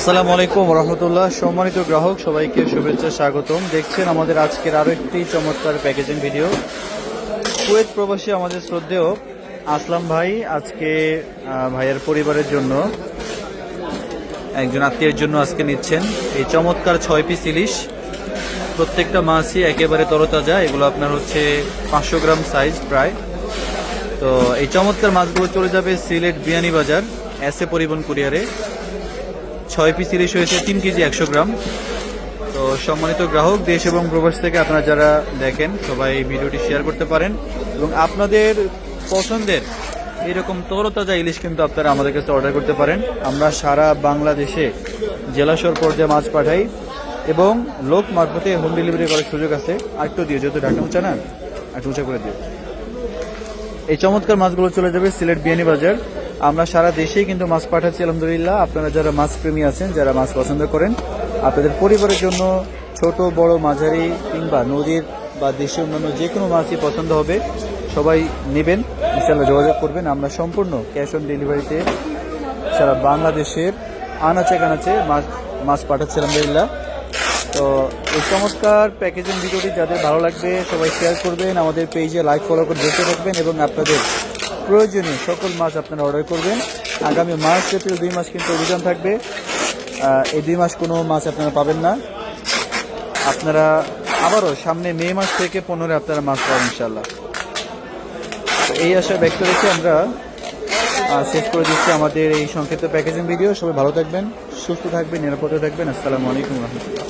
আসসালামু আলাইকুম রহমতুল্লাহ সম্মানিত গ্রাহক, সবাইকে শুভেচ্ছা, স্বাগতম। দেখছেন আমাদের আজকের আরও একটি চমৎকার প্যাকেজিং ভিডিও কুয়েত প্রবাসী আমাদের শ্রদ্ধেয় আসলাম ভাই, আজকে ভাইয়ের পরিবারের জন্য। একজন আত্মীয়ের জন্য আজকে নিচ্ছেন। এই চমৎকার ছয় পিস ইলিশ। প্রত্যেকটা মাছই একেবারে তরতাজা, এগুলো আপনার হচ্ছে পাঁচশো গ্রাম সাইজ প্রায়। তো এই চমৎকার মাছগুলো চলে যাবে সিলেট বিয়ানি বাজার এসএ পরিবহন কুরিয়ারে। ছয় পিস ইলিশ হয়েছে, তিন কেজি একশো গ্রাম। তো সম্মানিত গ্রাহক, দেশ এবং প্রবাস থেকে আপনারা যারা দেখেন, সবাই ভিডিওটি শেয়ার করতে পারেন। এবং আপনাদের পছন্দের এরকম তরতাজা ইলিশ কিন্তু আপনারা আমাদের কাছে অর্ডার করতে পারেন। আমরা সারা বাংলাদেশে জেলাশর পর্যায়ে মাছ পাঠাই এবং লোক মারফতে হোম ডেলিভারি করার সুযোগ আছে। আরেকটু দিয়ে যেহেতু ঢাকা উঁচা না, একটু উঁচা করে দিও। এই চমৎকার মাছগুলো চলে যাবে সিলেট বিয়ানি বাজার আমরা সারা দেশেই কিন্তু মাছ পাঠাচ্ছি, আলহামদুলিল্লাহ। আপনারা যারা মাছ প্রেমী আছেন, যারা মাছ পছন্দ করেন, আপনাদের পরিবারের জন্য ছোট, বড়, মাঝারি কিংবা নদীর বা দেশে অন্যান্য যে কোনো মাছই পছন্দ হবে, সবাই নেবেন। ইনশাল্লাহ যোগাযোগ করবেন। আমরা সম্পূর্ণ ক্যাশ অন ডেলিভারিতে সারা বাংলাদেশের আনাচে কানাচে মাছ মাছ পাঠাচ্ছি, আলহামদুলিল্লাহ। তো এই চমৎকার প্যাকেজিং ভিডিওটি যাদের ভালো লাগবে, সবাই শেয়ার করবেন। আমাদের পেজে লাইক ফলো করে দেখতে থাকবেন এবং আপনাদের প্রয়োজনীয় সকল মাছ আপনারা অর্ডার করবেন। আগামী মার্চ, এপ্রিল দুই মাস কিন্তু অভিযান থাকবে। এই দুই মাস কোনো মাছ আপনারা পাবেন না। আপনারা আবারও সামনে মে মাস থেকে পনেরো আপনারা মাছ পাবেন ইনশাল্লাহ এই আশা ব্যক্ত রেখে আমরা শেষ করে দিচ্ছি আমাদের এই সংক্ষিপ্ত প্যাকেজিং ভিডিও সবাই ভালো থাকবেন, সুস্থ থাকবেন, নিরাপদে থাকবেন। আসসালামু আলাইকুম রহমতুল্লাহ।